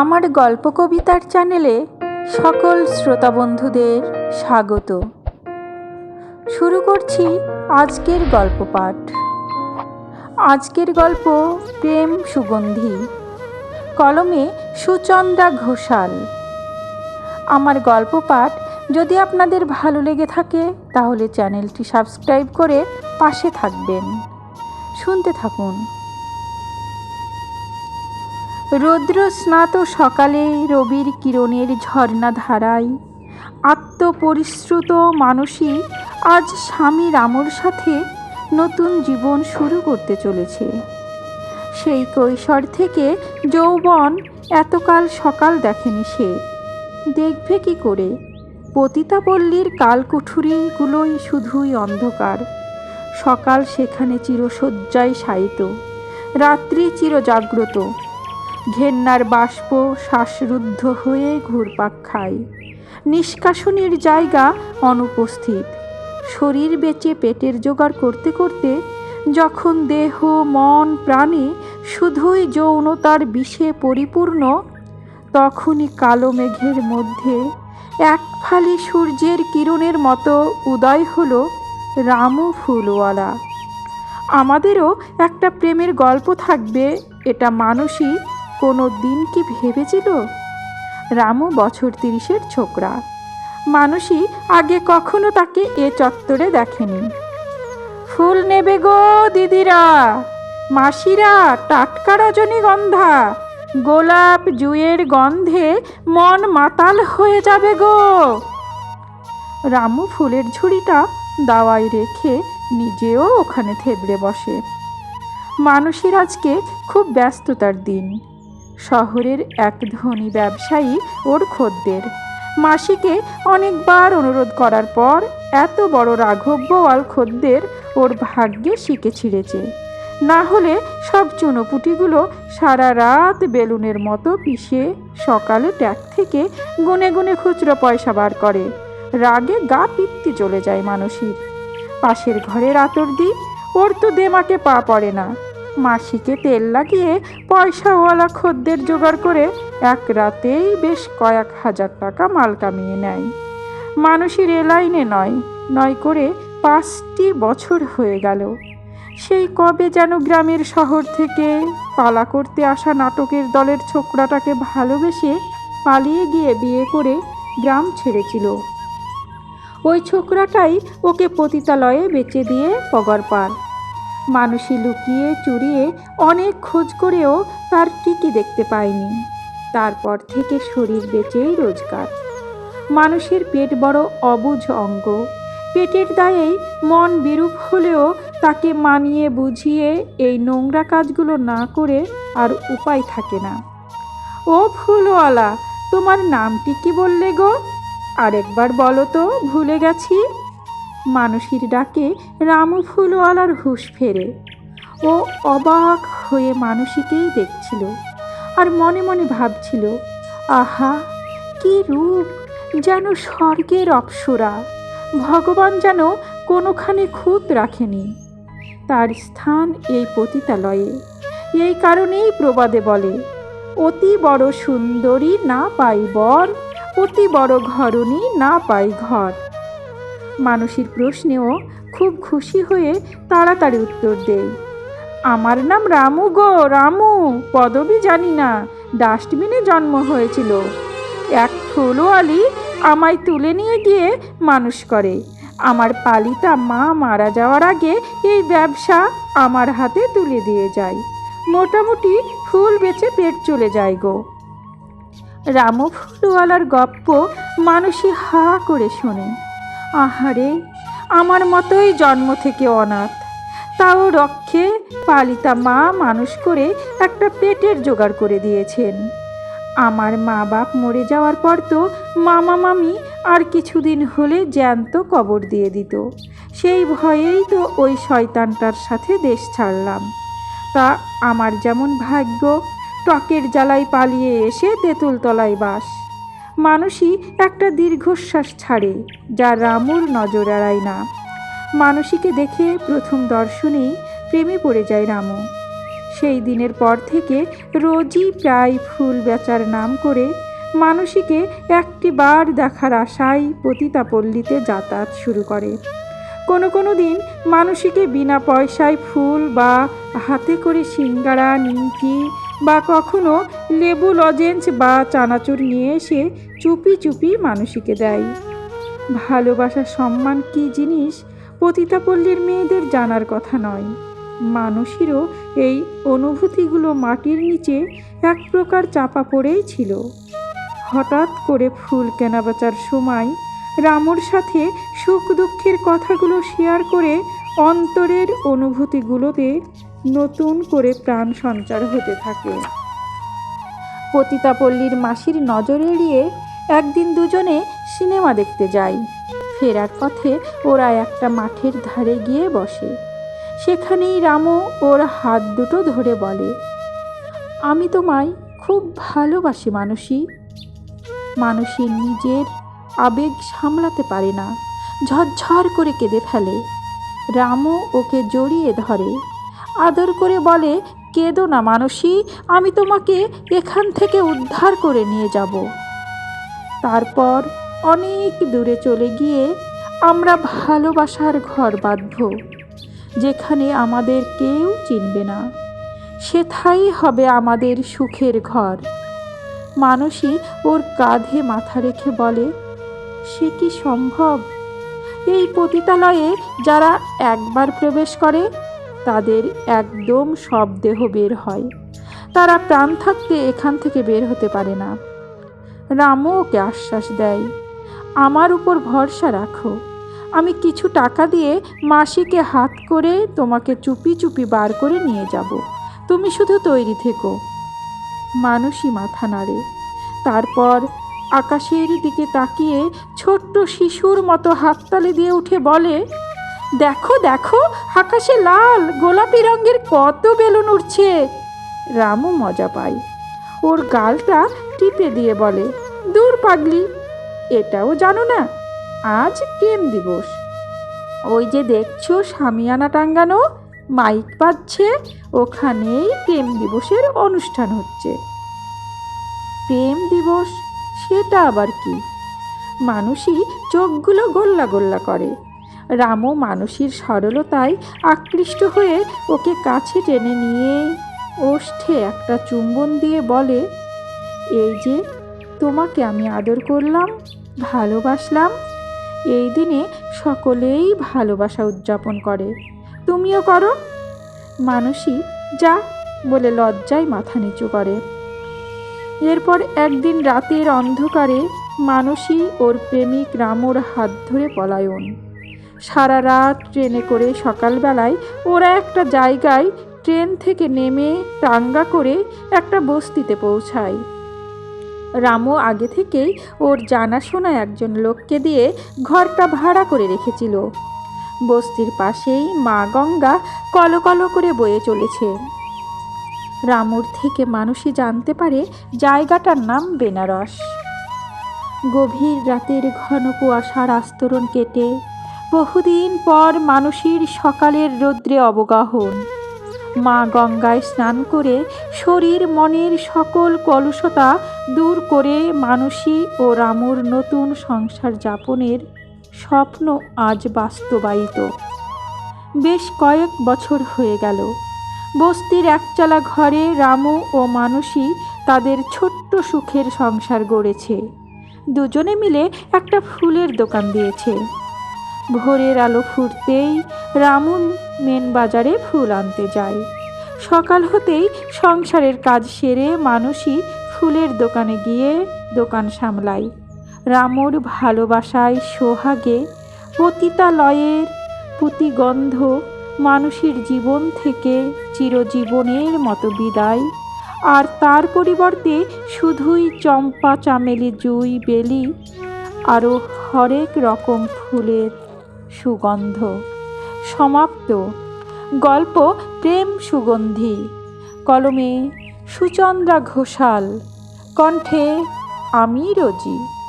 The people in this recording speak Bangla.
আমার গল্প কবিতার চ্যানেলে সকল শ্রোতা বন্ধুদের স্বাগত। শুরু করছি আজকের গল্প পাঠ আজকের গল্প প্রেম সুগন্ধি। কলমে সুচন্দ্রা ঘোষাল। আমার গল্প পাঠ যদি আপনাদের ভালো লেগে থাকে, তাহলে চ্যানেলটি সাবস্ক্রাইব করে পাশে থাকবেন। শুনতে থাকুন। রৌদ্র স্নাত সকালে রবির কিরণের ঝর্ণা ধারায়। আত্মপরিশ্রুত মানুষই আজ স্বামী রামর সাথে নতুন জীবন শুরু করতে চলেছে। সেই কৈশোর থেকে যৌবন এতকাল সকাল দেখেনি সে। দেখবে কি করে? পতিতাপল্লীর কালকুঠুরিগুলোই শুধুই অন্ধকার। সকাল সেখানে চিরশয্যায় সায়িত রাত্রি চিরজাগ্রত। ঘেন্নার বাষ্প শ্বাসরুদ্ধ হয়ে ঘুরপাক খায়। নিষ্কাশনীর জায়গা অনুপস্থিত। শরীর বেঁচে পেটের জোগাড় করতে করতে যখন দেহ, মন, প্রাণী শুধুই যৌনতার বিষে পরিপূর্ণ, তখনই কালো মেঘের মধ্যে এক ফালি সূর্যের কিরণের মতো উদয় হল রামু ফুলওয়ালা। আমাদেরও একটা প্রেমের গল্প থাকবে, এটা মানুষই কোনো দিন কি ভেবেছিল? রামু বছর তিরিশের ছোকরা। মানুষই আগে কখনো তাকে এ চত্বরে দেখেনি। ফুল নেবে গো দিদিরা, মাসিরা, টাটকা রজনীগন্ধা, গোলাপ জুয়ের গন্ধে মন মাতাল হয়ে যাবে গো। রামু ফুলের ঝুড়িটা দাওয়ায় রেখে নিজেও ওখানে থেবড়ে বসে। মানুষের আজকে খুব ব্যস্ততার দিন। শহরের এক ধনী ব্যবসায়ী ওর খদ্দের। মাসিকে অনেকবার অনুরোধ করার পর এত বড় রাঘব বোয়াল খদ্দের ওর ভাগ্যে শিখে ছিঁড়েছে। না হলে সব চুনোপুটিগুলো সারা রাত বেলুনের মতো পিষে সকালে ট্যাগ থেকে গুনে গুনে খুচরো পয়সা বার করে। রাগে গা পিত্তি চলে যায় মানুষের। পাশের ঘরের আতর দি ওর তো দেমাকে পা পড়ে না। মাসিকে তেল লাগিয়ে পয়সাওয়ালা খদ্দের জোগাড় করে এক রাতেই বেশ কয়েক হাজার টাকা মাল কামিয়ে নেয়। মানুষের এ লাইনে নয় নয় করে পাঁচটি বছর হয়ে গেল। সেই কবে যেন গ্রামের শহর থেকে পালা করতে আসা নাটকের দলের ছোকরাটাকে ভালোবেসে পালিয়ে গিয়ে বিয়ে করে গ্রাম ছেড়েছিল। ওই ছোকরাটাই ওকে পতিতালয়ে বেঁচে দিয়ে পগর পান। মানুষই লুকিয়ে চুরিয়ে অনেক খোঁজ করেও তার টিকি দেখতে পায়নি। তারপর থেকে শরীর বেঁচেই রোজগার। মানুষের পেট বড় অবুঝ অঙ্গ। পেটের দায়েই মন বিরূপ হলেও তাকে মানিয়ে বুঝিয়ে এই নোংরা কাজগুলো না করে আর উপায় থাকে না। ও ফুলওয়ালা, তোমার নামটি কি বললে গো? আরেকবার বলো তো, ভুলে গেছি। মানুষের ডাকে রামু ফুলওয়ালার হুঁশ ফেরে। ও অবাক হয়ে মানুষীকেই দেখছিল আর মনে মনে ভাবছিল, আহা, কি রূপ! যেন স্বর্গের অপ্সরা। ভগবান যেন কোনোখানে খুঁত রাখেনি। তার স্থান এই পতিতালয়ে। এই কারণেই প্রবাদে বলে, অতি বড় সুন্দরী না পাই বর, অতি বড় ঘরণী না পাই ঘর। মানুষের প্রশ্নেও খুব খুশি হয়ে তাড়াতাড়ি উত্তর দেয়। আমার নাম রামু গো, রামু, পদবি জানি না, ডাস্টবিনে জন্ম হয়েছিল। এক ফুলওয়ালি আমায় তুলে নিয়ে গিয়ে মানুষ করে। আমার পালিতা মা মারা যাওয়ার আগে এই ব্যবসা আমার হাতে তুলে দিয়ে যায়। মোটামুটি ফুল বেচে পেট চলে যায় গো। রামু ফুলওয়ালার গপ্প মানুষই হা করে শোনে। আহারে, আমার মতোই জন্ম থেকে অনাথ। তাও রক্ষে পালিতা মা মানুষ করে একটা পেটের জোগাড় করে দিয়েছেন। আমার মা বাপ মরে যাওয়ার পর তো মামা মামি আর কিছুদিন হলে জ্যান্ত কবর দিয়ে দিত। সেই ভয়েই তো ওই শয়তানটার সাথে দেশ ছাড়লাম। তা আমার যেমন ভাগ্য, টকের জ্বালায় পালিয়ে এসে তেঁতুলতলায় বাস। মানুষই একটা দীর্ঘশ্বাস ছাড়ে, যা রামুর নজর এড়ায় না। মানুষীকে দেখে প্রথম দর্শনেই প্রেমে পড়ে যায় রামু। সেই দিনের পর থেকে রোজই প্রায় ফুল বেচার নাম করে মানসীকে একটি বার দেখার আশায় পতিতাপল্লীতে যাতায়াত শুরু করে। কোনো কোনো দিন মানসীকে বিনা পয়সায় ফুল বা হাতে করে সিঙ্গারা নিমকি বা কখনো লেবু লজেন্স বা চানাচুর নিয়ে এসে চুপি চুপি মানসীকে দেয়। ভালোবাসা, সম্মান কী জিনিস? পতিতাপল্লীর মেয়েদের জানার কথা নয়। মানুষেরও এই অনুভূতিগুলো মাটির নিচে এক প্রকার চাপা পড়েই ছিল। হঠাৎ করে ফুল কেনাবেচার সময় রামুর সাথে সুখ দুঃখের কথাগুলো শেয়ার করে অন্তরের অনুভূতিগুলোতে নতুন করে প্রাণ সঞ্চার হতে থাকে। পতিতাপল্লীর মাসির নজর এড়িয়ে একদিন দুজনে সিনেমা দেখতে যাই ফেরার পথে ওরা একটা মাঠের ধারে গিয়ে বসে। সেখানেই রামু ওর হাত দুটো ধরে বলে, আমি তোমায় খুব ভালোবাসি মানুষই মানুষের নিজের আবেগ সামলাতে পারে না, ঝরঝর করে কেঁদে ফেলে। রামও ওকে জড়িয়ে ধরে। আদর করে বলে, কেঁদো না মানসী, আমি তোমাকে এখান থেকে উদ্ধার করে নিয়ে যাব। তারপর অনেক দূরে চলে গিয়ে আমরা ভালোবাসার ঘর বাঁধব, যেখানে আমাদের কেউ চিনবে না। সেথাই হবে আমাদের সুখের ঘর। মানুষই ওর কাঁধে মাথা রেখে বলে, সে কি সম্ভব? এই পতিতালয়ে যারা একবার প্রবেশ করে তাদের একদম সব দেহ বের হয়। তারা প্রাণ থাকতে এখান থেকে বের হতে পারে না। রামও ওকে আশ্বাস দেয়, আমার উপর ভরসা রাখো। আমি কিছু টাকা দিয়ে মাসিকে হাত করে তোমাকে চুপি চুপি বার করে নিয়ে যাব। তুমি শুধু তৈরি থেকো। মানুষই মাথা নাড়ে। তারপর আকাশের দিকে তাকিয়ে ছোট্ট শিশুর মতো হাততালি দিয়ে উঠে বলে দেখো দেখো, আকাশে লাল, গোলাপি রঙের কত বেলুন উঠছে রামু মজা পায়। ওর গালটা টিপে দিয়ে বলে, দূর পাগলি, এটাও জানো না, আজ প্রেম দিবস। ওই যে দেখছ, সামিয়ানা টাঙ্গানো, মাইক পাচ্ছে ওখানেই প্রেম দিবসের অনুষ্ঠান হচ্ছে। প্রেম দিবস, সেটা আবার কি? মানুষই চোখগুলো গোল্লা গোল্লা করে। রামও মানুষের সরলতায় আকৃষ্ট হয়ে ওকে কাছে টেনে নিয়ে ওষ্ঠে একটা চুম্বন দিয়ে বলে, এই যে, তোমাকে আমি আদর করলাম, ভালোবাসলাম। এই দিনে সকলেই ভালোবাসা উদযাপন করে। তুমিও করো। মানুষই যা, বলে লজ্জায় মাথা নিচু করে। এরপর একদিন রাতের অন্ধকারে মানসী ওর প্রেমিক রামোর হাত ধরে পলায়ন। সারা রাত ট্রেনে করে সকালবেলায় ওরা একটা জায়গায় ট্রেন থেকে নেমে টাঙ্গা করে একটা বস্তিতে পৌঁছায়। রামু আগে থেকেই ওর জানাশোনা একজন লোককে দিয়ে ঘরটা ভাড়া করে রেখেছিল। বস্তির পাশেই মা গঙ্গা কলকলো করে বয়ে চলেছে। রামুর থেকে মানুষই জানতে পারে জায়গাটার নাম বেনারস। গভীর রাতের ঘন কুয়াশার আস্তরণ কেটে বহুদিন পর মানুষের সকালের রৌদ্রে অবগাহন। মা গঙ্গায় স্নান করে শরীর, মনের সকল কলুষতা দূর করে মানসী ও রামুর নতুন সংসার যাপনের স্বপ্ন আজ বাস্তবায়িত। বেশ কয়েক বছর হয়ে গেল। বস্তির একচালা ঘরে রামু ও মানসী তাদের ছোট্ট সুখের সংসার গড়েছে। দুজনে মিলে একটা ফুলের দোকান দিয়েছে। ভোরের আলো ফুটতেই রামু মেন বাজারে ফুল আনতে যায়। সকাল হতেই সংসারের কাজ সেরে মানুষই ফুলের দোকানে গিয়ে দোকান সামলায়। রামুর ভালোবাসায় সোহাগে পতিতালয়ের পুতিগন্ধ মানুষের জীবন থেকে চিরজীবনের মতো বিদায়। আর তার পরিবর্তে শুধুই চম্পা চামেলি জুই বেলি আরও হরেক রকম ফুলের সুগন্ধ। সমাপ্ত। গল্প প্রেম সুগন্ধি। কলমে সুচন্দ্রা ঘোষাল। কণ্ঠে আমি রোজি।